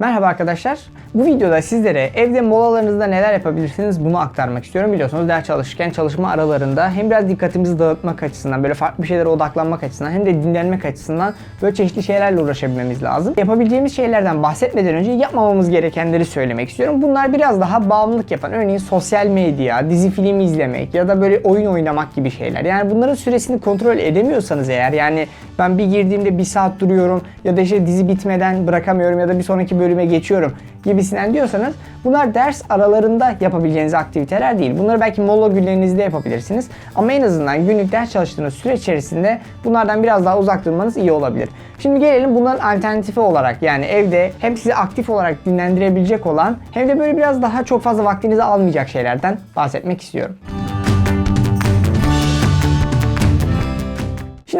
Merhaba arkadaşlar. Bu videoda sizlere evde molalarınızda neler yapabilirsiniz bunu aktarmak istiyorum. Biliyorsunuz ders çalışırken çalışma aralarında hem biraz dikkatimizi dağıtmak açısından böyle farklı bir şeylere odaklanmak açısından hem de dinlenmek açısından böyle çeşitli şeylerle uğraşabilmemiz lazım. Yapabileceğimiz şeylerden bahsetmeden önce yapmamamız gerekenleri söylemek istiyorum. Bunlar biraz daha bağımlılık yapan örneğin sosyal medya, dizi film izlemek ya da böyle oyun oynamak gibi şeyler. Yani bunların süresini kontrol edemiyorsanız eğer yani ben bir girdiğimde bir saat duruyorum ya da işte dizi bitmeden bırakamıyorum ya da bir sonraki bölüme geçiyorum gibisinden diyorsanız bunlar ders aralarında yapabileceğiniz aktiviteler değil. Bunları belki mola günlerinizde yapabilirsiniz. Ama en azından günlük ders çalıştığınız süre içerisinde bunlardan biraz daha uzak durmanız iyi olabilir. Şimdi gelelim bunların alternatifi olarak yani evde hem sizi aktif olarak dinlendirebilecek olan hem de böyle biraz daha çok fazla vaktinizi almayacak şeylerden bahsetmek istiyorum.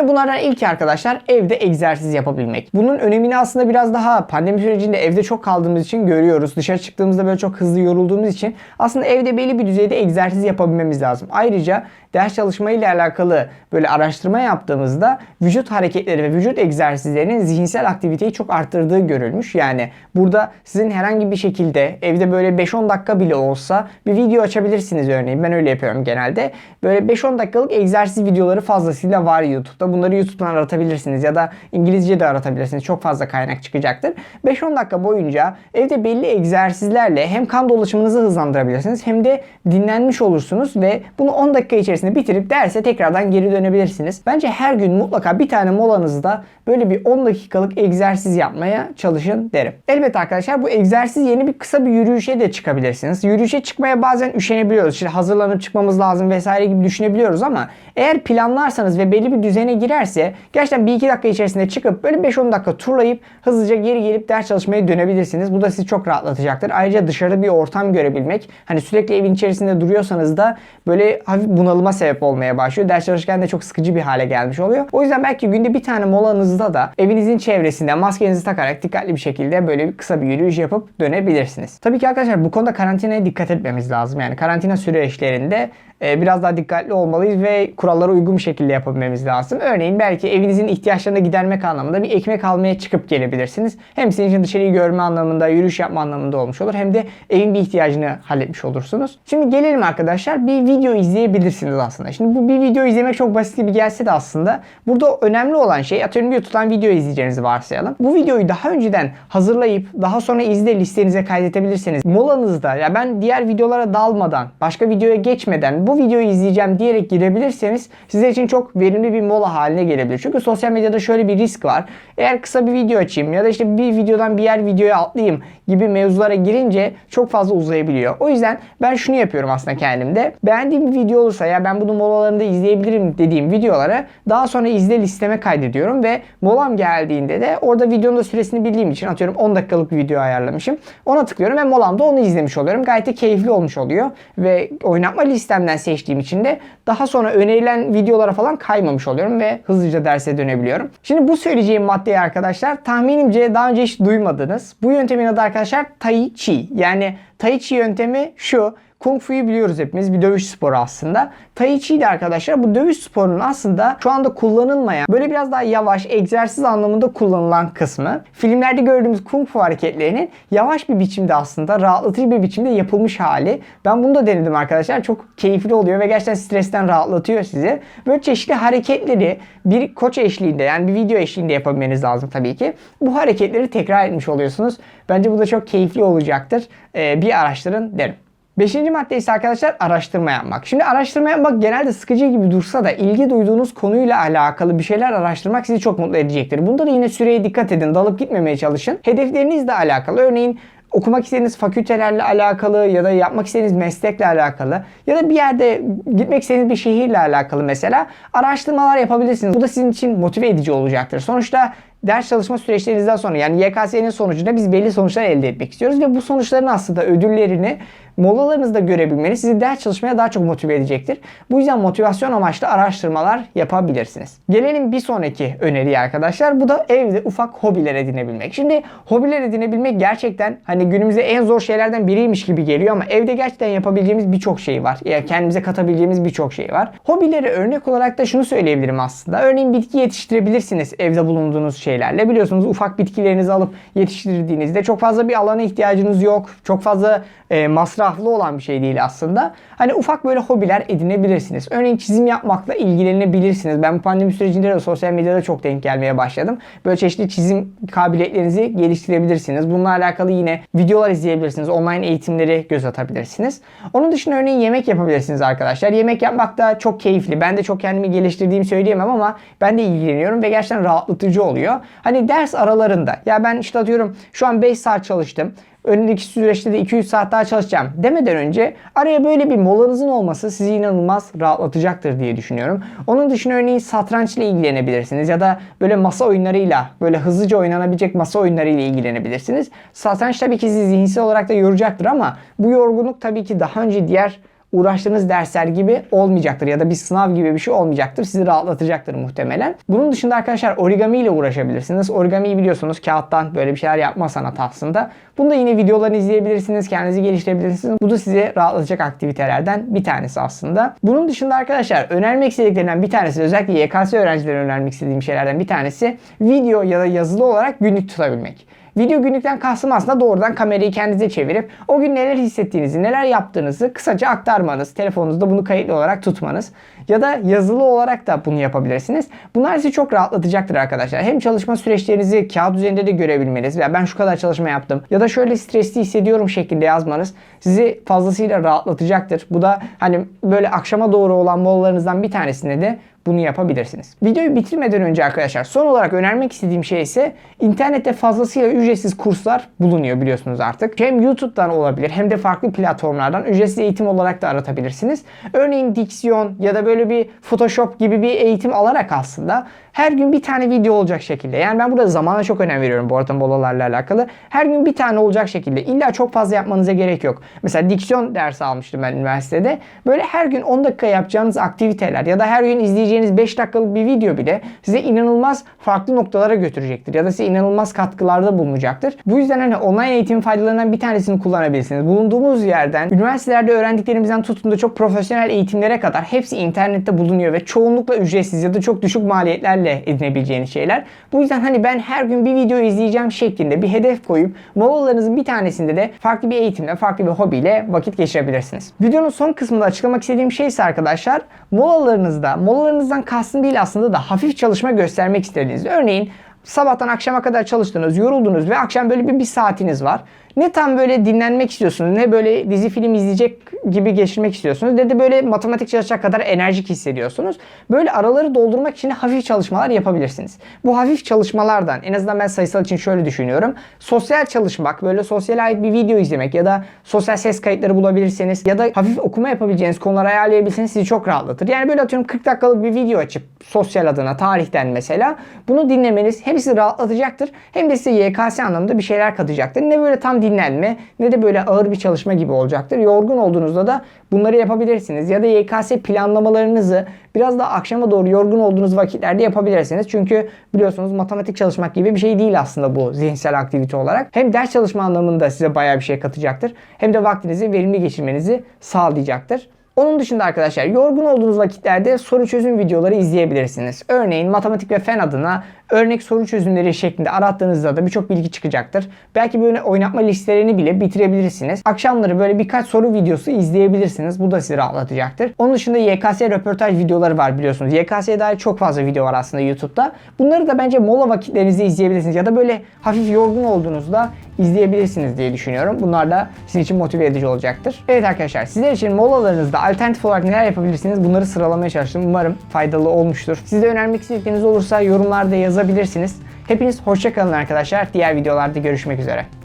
Şimdi bunlardan ilki arkadaşlar evde egzersiz yapabilmek. Bunun önemini aslında biraz daha pandemi sürecinde evde çok kaldığımız için görüyoruz. Dışarı çıktığımızda böyle çok hızlı yorulduğumuz için aslında evde belli bir düzeyde egzersiz yapabilmemiz lazım. Ayrıca ders çalışma ile alakalı böyle araştırma yaptığımızda vücut hareketleri ve vücut egzersizlerinin zihinsel aktiviteyi çok arttırdığı görülmüş. Yani burada sizin herhangi bir şekilde evde böyle 5-10 dakika bile olsa bir video açabilirsiniz örneğin. Ben öyle yapıyorum genelde. Böyle 5-10 dakikalık egzersiz videoları fazlasıyla var YouTube'da. Bunları YouTube'dan aratabilirsiniz ya da İngilizce de aratabilirsiniz. Çok fazla kaynak çıkacaktır. 5-10 dakika boyunca evde belli egzersizlerle hem kan dolaşımınızı hızlandırabilirsiniz hem de dinlenmiş olursunuz ve bunu 10 dakika içerisinde bitirip derse tekrardan geri dönebilirsiniz. Bence her gün mutlaka bir tane molanızda böyle bir 10 dakikalık egzersiz yapmaya çalışın derim. Elbette arkadaşlar bu egzersiz yeni bir kısa bir yürüyüşe de çıkabilirsiniz. Yürüyüşe çıkmaya bazen üşenebiliyoruz. İşte hazırlanıp çıkmamız lazım vesaire gibi düşünebiliyoruz ama eğer planlarsanız ve belli bir düzene girerse gerçekten 1-2 dakika içerisinde çıkıp böyle 5-10 dakika turlayıp hızlıca geri gelip ders çalışmaya dönebilirsiniz. Bu da sizi çok rahatlatacaktır. Ayrıca dışarıda bir ortam görebilmek hani sürekli evin içerisinde duruyorsanız da böyle hafif bunalıma sebep olmaya başlıyor. Ders çalışırken de çok sıkıcı bir hale gelmiş oluyor. O yüzden belki günde bir tane molanızda da evinizin çevresinde maskenizi takarak dikkatli bir şekilde böyle bir kısa bir yürüyüş yapıp dönebilirsiniz. Tabii ki arkadaşlar bu konuda karantinaya dikkat etmemiz lazım. Yani karantina süreçlerinde e, biraz daha dikkatli olmalıyız ve kurallara uygun bir şekilde yapabilmemiz lazım. Örneğin belki evinizin ihtiyaçlarını gidermek anlamında bir ekmek almaya çıkıp gelebilirsiniz. Hem sizin için dışarıyı görme anlamında, yürüyüş yapma anlamında olmuş olur. Hem de evin bir ihtiyacını halletmiş olursunuz. Şimdi gelelim arkadaşlar bir video izleyebilirsiniz aslında. Şimdi bu bir video izlemek çok basit gibi gelse de aslında burada önemli olan şey atıyorum YouTube'dan video izleyeceğinizi varsayalım. Bu videoyu daha önceden hazırlayıp daha sonra izle listenize kaydedebilirseniz molanızda ya ben diğer videolara dalmadan başka videoya geçmeden bu videoyu izleyeceğim diyerek girebilirseniz sizler için çok verimli bir mola haline gelebilir. Çünkü sosyal medyada şöyle bir risk var. Eğer kısa bir video açayım ya da işte bir videodan bir yer videoya atlayayım gibi mevzulara girince çok fazla uzayabiliyor. O yüzden ben şunu yapıyorum aslında kendimde. Beğendiğim bir video olursa ya ben bunu molalarında izleyebilirim dediğim videolara daha sonra izle listeme kaydediyorum ve molam geldiğinde de orada videonun da süresini bildiğim için atıyorum 10 dakikalık bir video ayarlamışım. Ona tıklıyorum ve molamda onu izlemiş oluyorum. Gayet de keyifli olmuş oluyor ve oynatma listemden seçtiğim için de daha sonra önerilen videolara falan kaymamış oluyorum ve hızlıca derse dönebiliyorum. Şimdi bu söyleyeceğim maddeyi arkadaşlar tahminimce daha önce hiç duymadınız. Bu yöntemin adı arkadaşlar Tai Chi. Yani Tai Chi yöntemi şu. Kung Fu'yu biliyoruz hepimiz bir dövüş sporu aslında. Tai Chi de arkadaşlar bu dövüş sporunun aslında şu anda kullanılmayan böyle biraz daha yavaş egzersiz anlamında kullanılan kısmı. Filmlerde gördüğümüz Kung Fu hareketlerinin yavaş bir biçimde aslında rahatlatıcı bir biçimde yapılmış hali. Ben bunu da denedim arkadaşlar. Çok keyifli oluyor ve gerçekten stresten rahatlatıyor sizi. Böyle çeşitli hareketleri bir koç eşliğinde yani bir video eşliğinde yapabilmeniz lazım tabii ki. Bu hareketleri tekrar etmiş oluyorsunuz. Bence bu da çok keyifli olacaktır. Ee, bir araştırın derim. Beşinci madde ise arkadaşlar araştırma yapmak. Şimdi araştırma yapmak genelde sıkıcı gibi dursa da ilgi duyduğunuz konuyla alakalı bir şeyler araştırmak sizi çok mutlu edecektir. Bunda da yine süreye dikkat edin. Dalıp gitmemeye çalışın. Hedeflerinizle alakalı. Örneğin okumak istediğiniz fakültelerle alakalı ya da yapmak istediğiniz meslekle alakalı ya da bir yerde gitmek istediğiniz bir şehirle alakalı mesela araştırmalar yapabilirsiniz. Bu da sizin için motive edici olacaktır. Sonuçta ders çalışma süreçlerinizden sonra yani YKS'nin sonucunda biz belli sonuçlar elde etmek istiyoruz ve bu sonuçların aslında ödüllerini molalarınızda görebilmeniz sizi ders çalışmaya daha çok motive edecektir. Bu yüzden motivasyon amaçlı araştırmalar yapabilirsiniz. Gelelim bir sonraki öneriye arkadaşlar. Bu da evde ufak hobiler edinebilmek. Şimdi hobiler edinebilmek gerçekten hani günümüzde en zor şeylerden biriymiş gibi geliyor ama evde gerçekten yapabileceğimiz birçok şey var. Yani kendimize katabileceğimiz birçok şey var. Hobileri örnek olarak da şunu söyleyebilirim aslında. Örneğin bitki yetiştirebilirsiniz evde bulunduğunuz şey şeylerle. Biliyorsunuz ufak bitkilerinizi alıp yetiştirdiğinizde çok fazla bir alana ihtiyacınız yok. Çok fazla e, masraflı olan bir şey değil aslında. Hani ufak böyle hobiler edinebilirsiniz. Örneğin çizim yapmakla ilgilenebilirsiniz. Ben bu pandemi sürecinde de sosyal medyada çok denk gelmeye başladım. Böyle çeşitli çizim kabiliyetlerinizi geliştirebilirsiniz. Bununla alakalı yine videolar izleyebilirsiniz. Online eğitimleri göz atabilirsiniz. Onun dışında örneğin yemek yapabilirsiniz arkadaşlar. Yemek yapmak da çok keyifli. Ben de çok kendimi geliştirdiğimi söyleyemem ama ben de ilgileniyorum ve gerçekten rahatlatıcı oluyor. Hani ders aralarında ya ben işte atıyorum şu an 5 saat çalıştım önündeki süreçte de 200 saat daha çalışacağım demeden önce araya böyle bir molanızın olması sizi inanılmaz rahatlatacaktır diye düşünüyorum. Onun dışında örneğin satrançla ilgilenebilirsiniz ya da böyle masa oyunlarıyla böyle hızlıca oynanabilecek masa oyunlarıyla ilgilenebilirsiniz. Satranç tabii ki sizi zihinsel olarak da yoracaktır ama bu yorgunluk tabii ki daha önce diğer uğraştığınız dersler gibi olmayacaktır ya da bir sınav gibi bir şey olmayacaktır. Sizi rahatlatacaktır muhtemelen. Bunun dışında arkadaşlar origami ile uğraşabilirsiniz. Origamiyi biliyorsunuz kağıttan böyle bir şeyler yapma sanatı aslında. Bunu da yine videolarını izleyebilirsiniz. Kendinizi geliştirebilirsiniz. Bu da sizi rahatlatacak aktivitelerden bir tanesi aslında. Bunun dışında arkadaşlar önermek istediklerinden bir tanesi özellikle YKS öğrencilerine önermek istediğim şeylerden bir tanesi video ya da yazılı olarak günlük tutabilmek. Video günlükten kastım aslında doğrudan kamerayı kendinize çevirip o gün neler hissettiğinizi, neler yaptığınızı kısaca aktarmanız, telefonunuzda bunu kayıtlı olarak tutmanız ya da yazılı olarak da bunu yapabilirsiniz. Bunlar sizi çok rahatlatacaktır arkadaşlar. Hem çalışma süreçlerinizi kağıt üzerinde de görebilmeniz veya ben şu kadar çalışma yaptım ya da şöyle stresli hissediyorum şeklinde yazmanız sizi fazlasıyla rahatlatacaktır. Bu da hani böyle akşama doğru olan molalarınızdan bir tanesinde de bunu yapabilirsiniz. Videoyu bitirmeden önce arkadaşlar son olarak önermek istediğim şey ise internette fazlasıyla ücretsiz kurslar bulunuyor biliyorsunuz artık. Hem YouTube'dan olabilir hem de farklı platformlardan ücretsiz eğitim olarak da aratabilirsiniz. Örneğin diksiyon ya da böyle bir Photoshop gibi bir eğitim alarak aslında her gün bir tane video olacak şekilde. Yani ben burada zamana çok önem veriyorum bu arada molalarla alakalı. Her gün bir tane olacak şekilde. İlla çok fazla yapmanıza gerek yok. Mesela diksiyon dersi almıştım ben üniversitede. Böyle her gün 10 dakika yapacağınız aktiviteler ya da her gün izleyeceğiniz 5 dakikalık bir video bile size inanılmaz farklı noktalara götürecektir. Ya da size inanılmaz katkılarda bulunacaktır. Bu yüzden hani online eğitim faydalarından bir tanesini kullanabilirsiniz. Bulunduğumuz yerden, üniversitelerde öğrendiklerimizden tutun da çok profesyonel eğitimlere kadar hepsi internette bulunuyor ve çoğunlukla ücretsiz ya da çok düşük maliyetlerle edinebileceğiniz şeyler. Bu yüzden hani ben her gün bir video izleyeceğim şeklinde bir hedef koyup molalarınızın bir tanesinde de farklı bir eğitimle, farklı bir hobiyle vakit geçirebilirsiniz. Videonun son kısmında açıklamak istediğim şey ise arkadaşlar molalarınızda, molalarınızdan kastım değil aslında da hafif çalışma göstermek istediğiniz. Örneğin sabahtan akşama kadar çalıştınız, yoruldunuz ve akşam böyle bir, bir saatiniz var. Ne tam böyle dinlenmek istiyorsunuz ne böyle dizi film izleyecek gibi geçirmek istiyorsunuz ne de böyle matematik çalışacak kadar enerjik hissediyorsunuz. Böyle araları doldurmak için hafif çalışmalar yapabilirsiniz. Bu hafif çalışmalardan en azından ben sayısal için şöyle düşünüyorum. Sosyal çalışmak, böyle sosyal ait bir video izlemek ya da sosyal ses kayıtları bulabilirseniz ya da hafif okuma yapabileceğiniz konuları ayarlayabilirseniz sizi çok rahatlatır. Yani böyle atıyorum 40 dakikalık bir video açıp sosyal adına tarihten mesela bunu dinlemeniz hem sizi rahatlatacaktır hem de size YKS anlamında bir şeyler katacaktır. Ne böyle tam dinlenme ne de böyle ağır bir çalışma gibi olacaktır. Yorgun olduğunuzda da bunları yapabilirsiniz. Ya da YKS planlamalarınızı biraz daha akşama doğru yorgun olduğunuz vakitlerde yapabilirsiniz. Çünkü biliyorsunuz matematik çalışmak gibi bir şey değil aslında bu zihinsel aktivite olarak. Hem ders çalışma anlamında size bayağı bir şey katacaktır. Hem de vaktinizi verimli geçirmenizi sağlayacaktır. Onun dışında arkadaşlar yorgun olduğunuz vakitlerde soru çözüm videoları izleyebilirsiniz. Örneğin matematik ve fen adına örnek soru çözümleri şeklinde arattığınızda da birçok bilgi çıkacaktır. Belki böyle oynatma listelerini bile bitirebilirsiniz. Akşamları böyle birkaç soru videosu izleyebilirsiniz. Bu da sizi rahatlatacaktır. Onun dışında YKS röportaj videoları var biliyorsunuz. YKS'ye dair çok fazla video var aslında YouTube'da. Bunları da bence mola vakitlerinizde izleyebilirsiniz. Ya da böyle hafif yorgun olduğunuzda izleyebilirsiniz diye düşünüyorum. Bunlar da sizin için motive edici olacaktır. Evet arkadaşlar sizler için molalarınızda alternatif olarak neler yapabilirsiniz bunları sıralamaya çalıştım. Umarım faydalı olmuştur. Siz de önermek istedikleriniz olursa yorumlarda yazabilirsiniz. Hepiniz hoşçakalın arkadaşlar. Diğer videolarda görüşmek üzere.